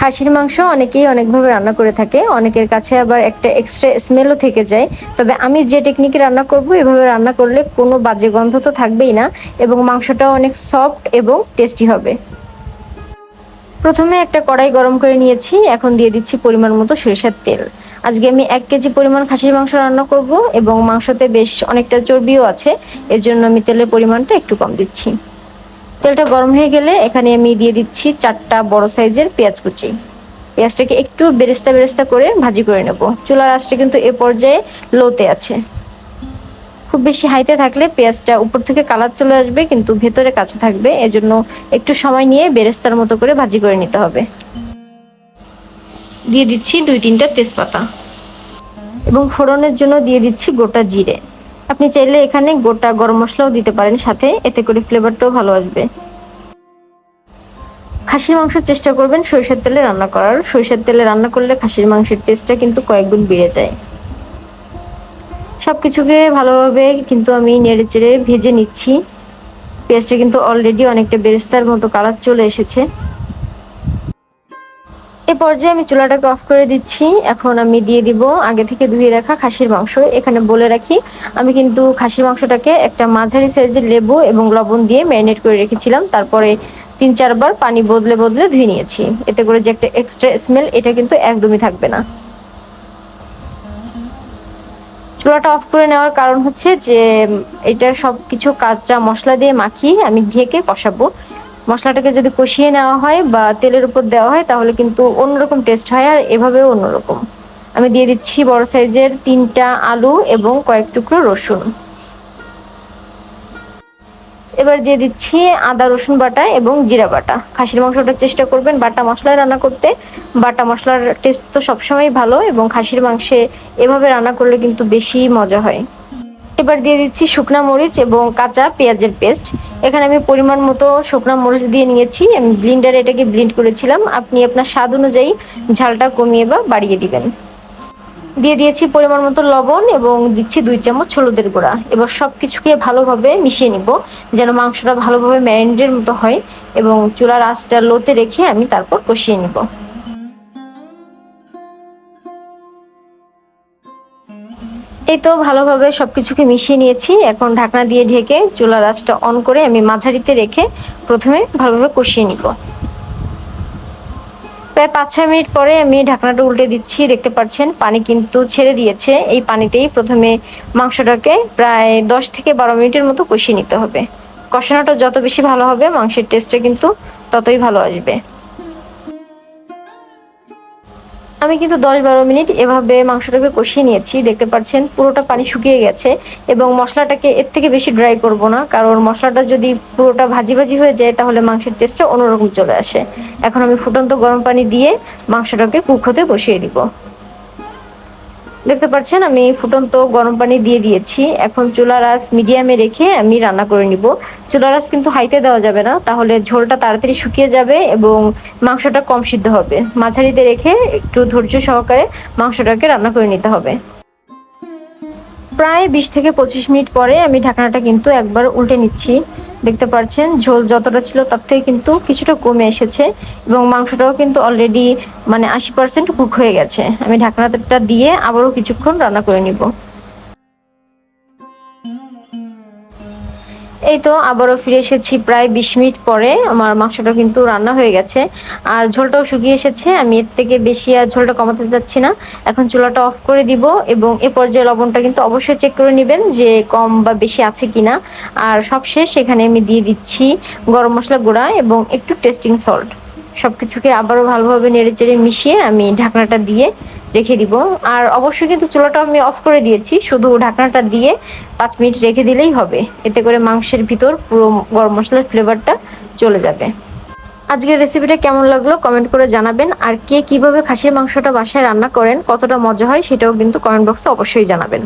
খাসির মাংস অনেকেই অনেকভাবে রান্না করে থাকে। অনেকের কাছে আবার একটা এক্সট্রা স্মেলও থেকে যায়। তবে আমি যে টেকনিকে রান্না করব, এভাবে রান্না করলে কোনো বাজে গন্ধ তো থাকবেই না এবং মাংসটাও অনেক সফট এবং টেস্টি হবে। প্রথমে একটা কড়াই গরম করে নিয়েছি। এখন দিয়ে দিচ্ছি পরিমাণ মতো সরিষার তেল। আজকে আমি এক কেজি পরিমাণ খাসির মাংস রান্না করব এবং মাংসতে বেশ অনেকটা চর্বিও আছে। এর জন্য আমি তেলের পরিমাণটা একটু কম দিচ্ছি। তেলটা গরম হয়ে গেলে এখানে আমি দিয়ে দিচ্ছি চারটা বড় সাইজের পেঁয়াজ কুচি। পেঁয়াজটাকে একটু বেরেস্তা বেরেস্তা করে ভাজি করে নেব। চুলার আঁচটা কিন্তু এ পর্যায়ে লোতে আছে। খুব বেশি হাইতে থাকলে পেঁয়াজটা উপর থেকে কালার চলে আসবে, কিন্তু ভেতরে কাছে থাকবে। এজন্য একটু সময় নিয়ে বেরেস্তার মতো করে ভাজি করে নিতে হবে। দিয়ে দিচ্ছি দুই তিনটা তেজপাতা। এবং ফোড়নের জন্য দিয়ে দিচ্ছি গোটা জিরে। আপনি চাইলে এখানে গোটা গরম মশলাও দিতে পারেন সাথে, এতে করে ফ্লেভারটাও ভালো আসবে। খাসির মাংস চেষ্টা করবেন সরিষার তেলে রান্না করার। সরিষার তেলে রান্না করলে খাসির মাংসের টেস্টটা কিন্তু কয়েকগুণ বেড়ে যায়। সব কিছুকে ভালোভাবে কিন্তু আমি নেড়ে চেড়ে ভেজে নিচ্ছি। পেঁয়াজটা কিন্তু অলরেডি অনেকটা বেরেস্তার মতো কালার চলে এসেছে। এ পর্যায়ে আমি চুলাটাকে অফ করে দিচ্ছি। এখন আমি দিয়ে দিব আগে থেকে ধুয়ে রাখা খাসির মাংস। এখানে বলে রাখি, আমি কিন্তু খাসির মাংসটাকে একটা মাঝারি সাইজের লেবু এবং লবণ দিয়ে ম্যারিনেট করে রেখেছিলাম। তারপরে তিন চারবার পানি বদলে বদলে ধুয়ে নিয়েছি। এতে করে যে একটা এক্সট্রা স্মেল এটা কিন্তু একদমই থাকবে না। চুলাটা অফ করে নেওয়ার কারণ হচ্ছে যে, এটা সব কিছু কাঁচা মশলা দিয়ে মাখিয়ে আমি ঢেকে কষাবো। মশলাটাকে যদি কষিয়ে নেওয়া হয় বা তেলের উপর দেওয়া হয়, তাহলে কিন্তু অন্যরকম টেস্ট হয় আর এভাবেও অন্যরকম। আমি দিয়ে দিচ্ছি বড় সাইজের তিনটা আলু এবং কয়েক টুকরো রসুন। এবার দিয়ে দিচ্ছি আদা রসুন বাটা এবং জিরা বাটা। খাসির মাংসটা চেষ্টা করবেন বাটা মশলায় রান্না করতে। বাটা মশলার টেস্ট তো সবসময় ভালো এবং খাসির মাংসে এভাবে রান্না করলে কিন্তু বেশি মজা হয়। এবার দিয়ে দিচ্ছি শুকনা মরিচ এবং কাঁচা পেঁয়াজের পেস্ট এখানে আমি পরিমাণ মতো শুকনা মরিচ দিয়ে নিয়েছি। আমি ব্লিন্ডারে এটাকে ব্লিন্ড করেছিলাম। আপনি আপনার স্বাদ অনুযায়ী ঝালটা কমিয়ে বা বাড়িয়ে দিবেন। দিয়ে দিয়েছি পরিমাণ মতো লবণ এবং দিচ্ছি দুই চামচ হলুদের গুঁড়া। এবার সব কিছুকে ভালোভাবে মিশিয়ে নিব, যেন মাংসটা ভালোভাবে ম্যারিনেটের মতো হয় এবং চুলার আঁচটা লোতে রেখে আমি তারপর কষিয়ে নিব। এই তো ভালোভাবে সবকিছুকে মিশিয়ে নিয়েছি। এখন ঢাকনা দিয়ে ঢেকে চুলা আঁচটা অন করে আমি মাঝারিতে রেখে প্রথমে ভালোভাবে কষিয়ে নিব। প্রায় পাঁচ ছয় মিনিট পরে আমি ঢাকনাটা উল্টে দিচ্ছি, দেখতে পাচ্ছেন পানি কিন্তু ছেড়ে দিয়েছে। এই পানিতেই প্রথমে মাংসটাকে প্রায় দশ থেকে বারো মিনিটের মতো কষিয়ে নিতে হবে। কষানোটা যত বেশি ভালো হবে, মাংসের টেস্টটা কিন্তু ততই ভালো আসবে। আমি কিন্তু দশ বারো মিনিট এভাবে মাংসটাকে কষিয়ে নিয়েছি। দেখতে পাচ্ছেন, পুরোটা পানি শুকিয়ে গেছে এবং মশলাটাকে এর থেকে বেশি ড্রাই করব না, কারণ মশলাটা যদি পুরোটা ভাজি ভাজি হয়ে যায়, তাহলে মাংসের টেস্টটা অন্যরকম চলে আসে। এখন আমি ফুটন্ত গরম পানি দিয়ে মাংসটাকে কুক হতে বসিয়ে দিব। দেখতে পাচ্ছেন, আমি ফুটন্ত গরম পানি দিয়ে দিয়েছি। এখন চুলার আঁচ মিডিয়ামে রেখে আমি রান্না করে নিব। চুলার আঁচ কিন্তু হাইতে দেওয়া যাবে না, তাহলে ঝোলটা তাড়াতাড়ি শুকিয়ে যাবে এবং মাংসটা কম সিদ্ধ হবে। মাঝারিতে রেখে একটু ধৈর্য সহকারে মাংসটাকে রান্না করে নিতে হবে। প্রায় বিশ থেকে পঁচিশ মিনিট পরে আমি ঢাকনাটা কিন্তু একবার উল্টে নিচ্ছি। দেখতে পাচ্ছেন ঝোল যতটা ছিল তার থেকে কিন্তু কিছুটা কমে এসেছে এবং মাংসটাও কিন্তু অলরেডি মানে আশি পার্সেন্ট কুক হয়ে গেছে। আমি ঢাকনাটা দিয়ে আবারও কিছুক্ষণ রান্না করে নিব। এই তো আবারও ফিরে এসেছি প্রায় বিশ মিনিট পরে। আমার মাংসটা কিন্তু রান্না হয়ে গেছে। আর ঝোলটাও শুকিয়ে এসেছে। আমি এর থেকে বেশি আর ঝোলটা কমাতে যাচ্ছি না। এখন চুলাটা অফ করে দিব এবং এ পর্যায়ে লবণটা কিন্তু অবশ্যই চেক করে নেবেন যে কম বা বেশি আছে কিনা। আর সবশেষ এখানে আমি দিয়ে দিচ্ছি গরম মশলা গুঁড়া এবং একটু টেস্টিং সল্ট সব কিছুকে আবারও ভালোভাবে নেড়ে চেড়ে মিশিয়ে আমি ঢাকনাটা দিয়ে রেখে দিব। আর অবশ্যই কিন্তু চুলাটা আমি অফ করে দিয়েছি, শুধু ঢাকনাটা দিয়ে পাঁচ মিনিট রেখে দিলেই হবে। এতে করে মাংসের ভিতর পুরো গরম মশলার ফ্লেভারটা চলে যাবে। আজকের রেসিপিটা কেমন লাগল কমেন্ট করে জানাবেন। আর কে কীভাবে খাসির মাংসটা বাসায় রান্না করেন, কতটা মজা হয় সেটাও কিন্তু কমেন্ট বক্সে অবশ্যই জানাবেন।